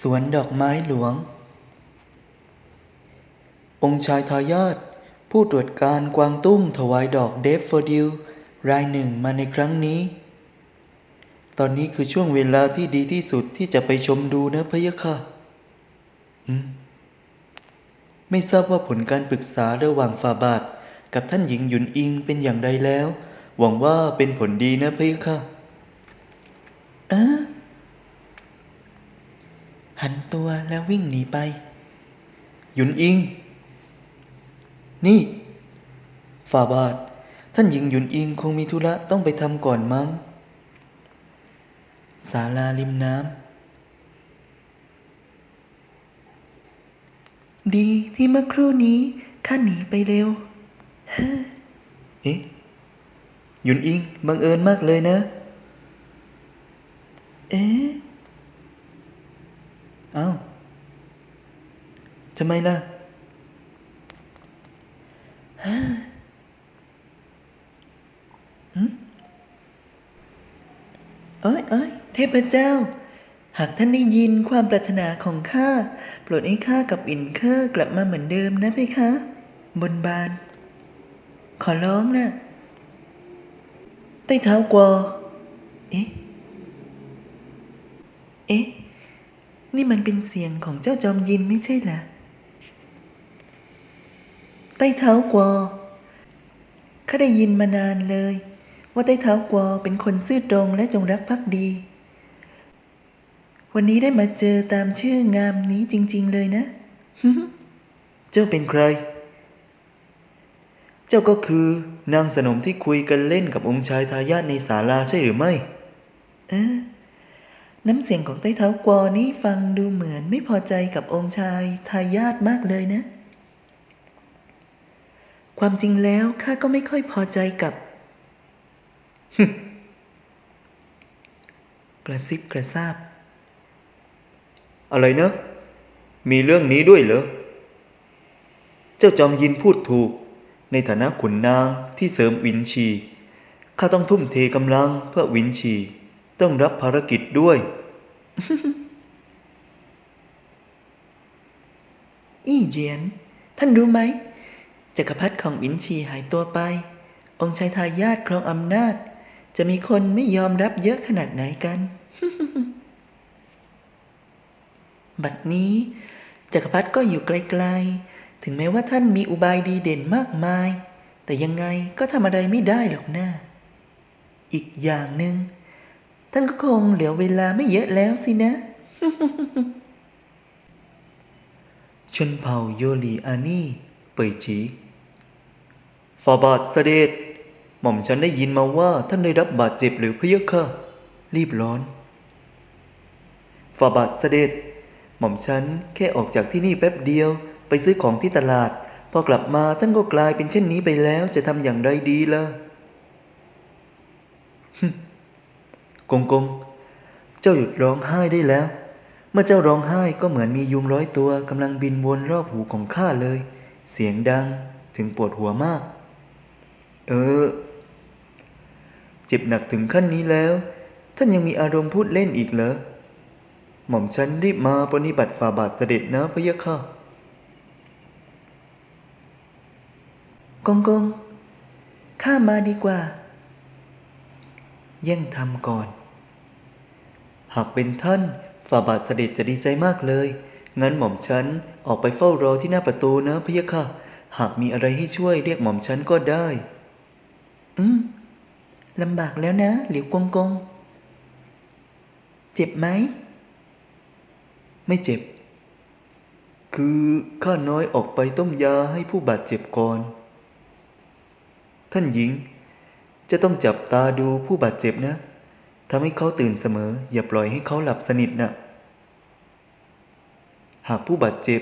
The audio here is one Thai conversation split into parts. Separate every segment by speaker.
Speaker 1: สวนดอกไม้หลวง องค์ชายทายาทผู้ตรวจการกวางตุ้งถวายดอกเดฟโฟดิลรายหนึ่งมาในครั้งนี้ ตอนนี้คือช่วงเวลาที่ดีที่สุดที่จะไปชมดูนะพะยะค่ะอืมไม่ทราบว่าผลการปรึกษาระหว่างฝ่าบาท กับท่านหญิงหยุนอิงเป็นอย่างไรแล้ว หวังว่าเป็นผลดีนะพะยะค่ะออ หันตัวแล้ววิ่งหนีไป หยุนอิง นี่ ฝ่าบาท ท่านหญิงหยุนอิงคงมีธุระต้องไปทำก่อนมั้งศาลาริมน้ำ ดีที่เมื่อครู่นี้ข้าหนีไปเร็วเอ๊ะหยุนอิงบังเอิญมากเลยนะ เอ๊ะ อ้าทำไมล่ะเอ้ยเอ้ยเทพเจ้า หากท่านได้ยินความปรารถนาของข้าโปรดให้ข้ากับอินเคอร์กลับมาเหมือนเดิมนะเพคะ บนบาน ขอร้องนะ ใต้เท้ากวอเอ๊ะ เอ๊ะ นี่มันเป็นเสียงของเจ้าจอมยินไม่ใช่เหรอใต้เท้ากวอข้าได้ยินมานานเลย ว่าใต้เท้ากวอเป็นคนซื่อตรงและจงรักภักดี วันนี้ได้มาเจอตามชื่องามนี้จริง ๆ เลยนะ เจ้าเป็นใคร เจ้าก็คือนางสนมที่คุยกันเล่นกับองค์ชายทายาทในศาลาใช่หรือไม่ เออ น้ำเสียงของใต้เท้ากวอนี้ฟังดูเหมือนไม่พอใจกับองค์ชายทายาทมากเลยนะ ความจริงแล้วข้าก็ไม่ค่อยพอใจกับ กระซิบกระซาบ อะไรเนะมีเรื่องนี้ด้วยเหรอ เจ้าจอมยินพูดถูก ในฐานะขุนนางที่เสริมวินชี ข้าต้องทุ่มเทกำลังเพื่อวินชี ต้องรับภารกิจด้วย อี้เหยียน ท่านรู้ไหมจักรพรรดิของวินชีหายตัวไป องค์ชายทายาทครองอำนาจ จะมีคนไม่ยอมรับเยอะขนาดไหนกัน บัดนี้จักรพรรดิก็อยู่ไกลๆ ถึงแม้ว่าท่านมีอุบายดีเด่นมากมาย แต่ยังไงก็ทำอะไรไม่ได้หรอกนะอีกอย่างหนึง่ง ท่านก็คงเหลือเวลาไม่เยอะแล้วสินะ ชนเผ่าโยลีอานี่เปยจีฟาบาทเสด็จหม่อมฉันได้ยินมาว่าท่านได้รับบาดเจ็บหรือพะยะค่ะรีบร้อนฟาบาทเสด็จ หม่อมฉันแค่ออกจากที่นี่แป๊บเดียว ไปซื้อของที่ตลาด พอกลับมาท่านก็กลายเป็นเช่นนี้ไปแล้วจะทำอย่างไรดีล่ะ กงกง เจ้าหยุดร้องไห้ได้แล้ว เมื่อเจ้าร้องไห้ก็เหมือนมียุงร้อยตัวกำลังบินวนรอบหูของข้าเลย เสียงดังถึงปวดหัวมาก เออ เจ็บหนักถึงขั้นนี้แล้ว ท่านยังมีอารมณ์พูดเล่นอีกเหรอ หม่อมฉันรีบมาปฏิบัติฝ่าบาทเสด็จนะพะยะค่ะกงกงข้ามาดีกว่า แย่งทำก่อน หากเป็นท่านฝ่าบาทเสด็จจะดีใจมากเลย งั้นหม่อมฉันออกไปเฝ้ารอที่หน้าประตูนะพะยะค่ะ หากมีอะไรให้ช่วยเรียกหม่อมฉันก็ได้ อืมลำบากแล้วนะ หลิวกงกง เจ็บไหม ไม่เจ็บ คือข้าน้อยออกไปต้มยาให้ผู้บาดเจ็บก่อน ท่านหญิง จะต้องจับตาดูผู้บาดเจ็บนะ ทำให้เขาตื่นเสมอ อย่าปล่อยให้เขาหลับสนิทนะหากผู้บาดเจ็บ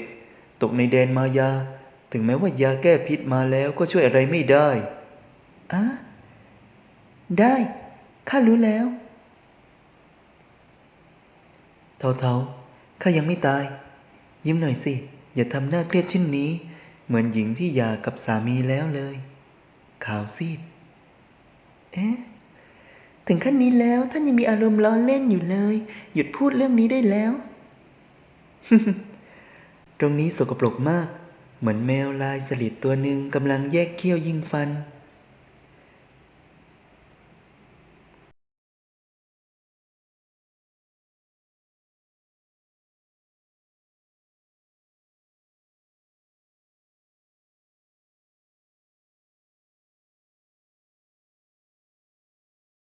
Speaker 1: ตกในแดนมายา ถึงแม้ว่ายาแก้พิษมาแล้วก็ช่วยอะไรไม่ได้อะได้ ข้ารู้แล้ว เทาเทาข้ายังไม่ตาย ยิ้มหน่อยสิ อย่าทำหน้าเครียดเช่นนี้ เหมือนหญิงที่หย่ากับสามีแล้วเลย ขาวซีด เอ๊ะ ถึงขั้นนี้แล้วท่านยังมีอารมณ์ล้อเล่นอยู่เลย หยุดพูดเรื่องนี้ได้แล้ว ตรงนี้สกปรกมาก เหมือนแมวลายสลิดตัวหนึ่งกำลังแยกเขี้ยวยิงฟัน